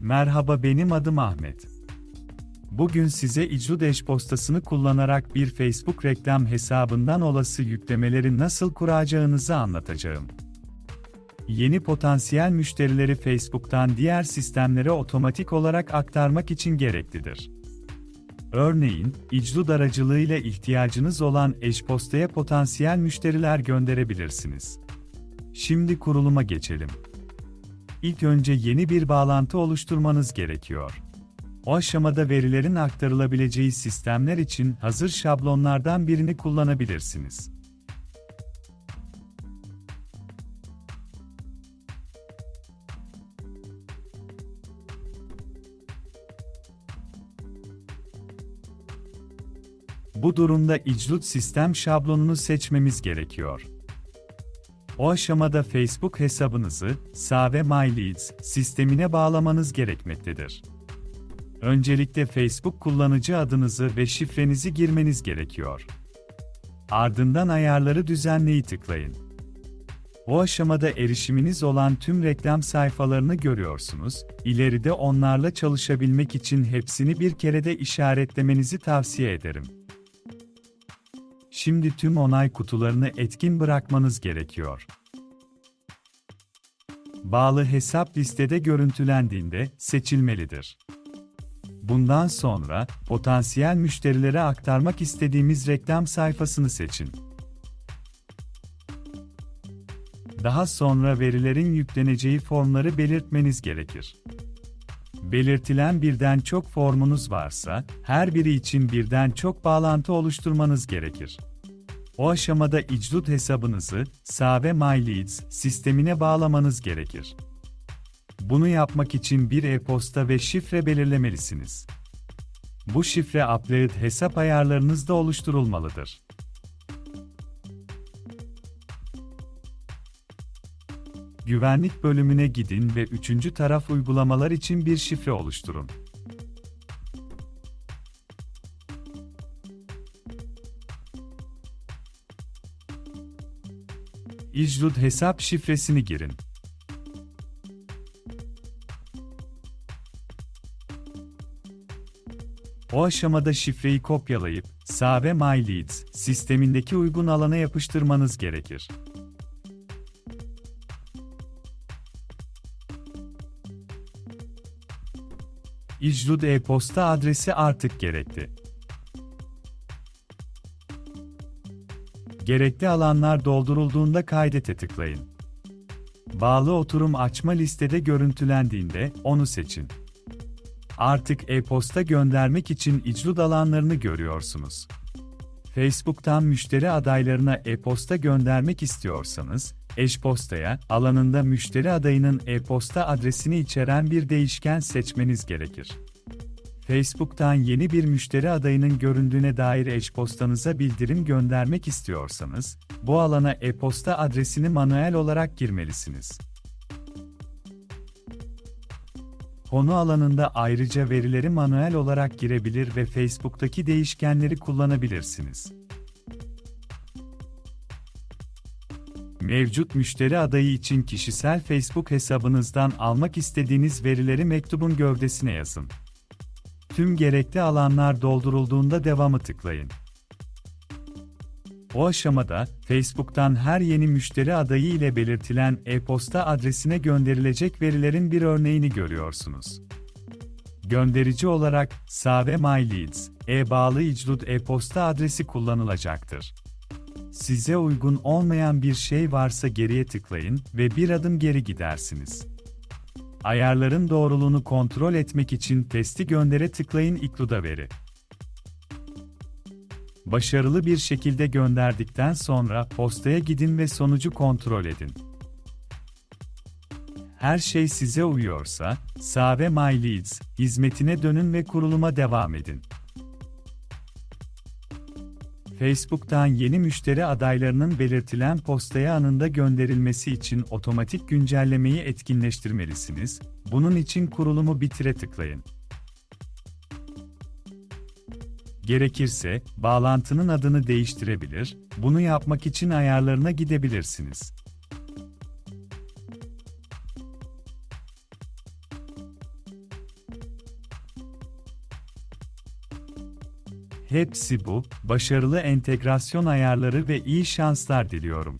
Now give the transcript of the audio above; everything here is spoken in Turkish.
Merhaba benim adım Ahmet. Bugün size İcrud eş postasını kullanarak bir Facebook reklam hesabından olası yüklemeleri nasıl kuracağınızı anlatacağım. Yeni potansiyel müşterileri Facebook'tan diğer sistemlere otomatik olarak aktarmak için gereklidir. Örneğin, İcrud aracılığıyla ihtiyacınız olan eş postaya potansiyel müşteriler gönderebilirsiniz. Şimdi kuruluma geçelim. İlk önce yeni bir bağlantı oluşturmanız gerekiyor. O aşamada verilerin aktarılabileceği sistemler için hazır şablonlardan birini kullanabilirsiniz. Bu durumda iclut sistem şablonunu seçmemiz gerekiyor. O aşamada Facebook hesabınızı Save My Leads sistemine bağlamanız gerekmektedir. Öncelikle Facebook kullanıcı adınızı ve şifrenizi girmeniz gerekiyor. Ardından ayarları düzenleyi tıklayın. O aşamada erişiminiz olan tüm reklam sayfalarını görüyorsunuz. İleride onlarla çalışabilmek için hepsini bir kerede işaretlemenizi tavsiye ederim. Şimdi tüm onay kutularını etkin bırakmanız gerekiyor. Bağlı hesap listede görüntülendiğinde seçilmelidir. Bundan sonra potansiyel müşterilere aktarmak istediğimiz reklam sayfasını seçin. Daha sonra verilerin yükleneceği formları belirtmeniz gerekir. Belirtilen birden çok formunuz varsa, her biri için birden çok bağlantı oluşturmanız gerekir. O aşamada icrut hesabınızı Save My sistemine bağlamanız gerekir. Bunu yapmak için bir e-posta ve şifre belirlemelisiniz. Bu şifre Upload hesap ayarlarınızda oluşturulmalıdır. Güvenlik bölümüne gidin ve üçüncü taraf uygulamalar için bir şifre oluşturun. İcrud hesap şifresini girin. O aşamada şifreyi kopyalayıp Save My Leads sistemindeki uygun alana yapıştırmanız gerekir. İcrud e-posta adresi artık gerekli. Gerekli alanlar doldurulduğunda kaydete tıklayın. Bağlı oturum açma listede görüntülendiğinde onu seçin. Artık e-posta göndermek için icrud alanlarını görüyorsunuz. Facebook'tan müşteri adaylarına e-posta göndermek istiyorsanız, eş-postaya alanında müşteri adayının e-posta adresini içeren bir değişken seçmeniz gerekir. Facebook'tan yeni bir müşteri adayının göründüğüne dair eş-postanıza bildirim göndermek istiyorsanız, bu alana e-posta adresini manuel olarak girmelisiniz. Konu alanında ayrıca verileri manuel olarak girebilir ve Facebook'taki değişkenleri kullanabilirsiniz. Mevcut müşteri adayı için kişisel Facebook hesabınızdan almak istediğiniz verileri mektubun gövdesine yazın. Tüm gerekli alanlar doldurulduğunda devamı tıklayın. O aşamada, Facebook'tan her yeni müşteri adayı ile belirtilen e-posta adresine gönderilecek verilerin bir örneğini görüyorsunuz. Gönderici olarak Save My Leads, e-bağlı icrut e-posta adresi kullanılacaktır. Size uygun olmayan bir şey varsa geriye tıklayın ve bir adım geri gidersiniz. Ayarların doğruluğunu kontrol etmek için testi göndere tıklayın ikluda veri. Başarılı bir şekilde gönderdikten sonra postaya gidin ve sonucu kontrol edin. Her şey size uyuyorsa, Save My Leads hizmetine dönün ve kuruluma devam edin. Facebook'tan yeni müşteri adaylarının belirtilen postaya anında gönderilmesi için otomatik güncellemeyi etkinleştirmelisiniz. Bunun için kurulumu bitire tıklayın. Gerekirse, bağlantının adını değiştirebilir, bunu yapmak için ayarlarına gidebilirsiniz. Hepsi bu, başarılı entegrasyon ayarları ve iyi şanslar diliyorum.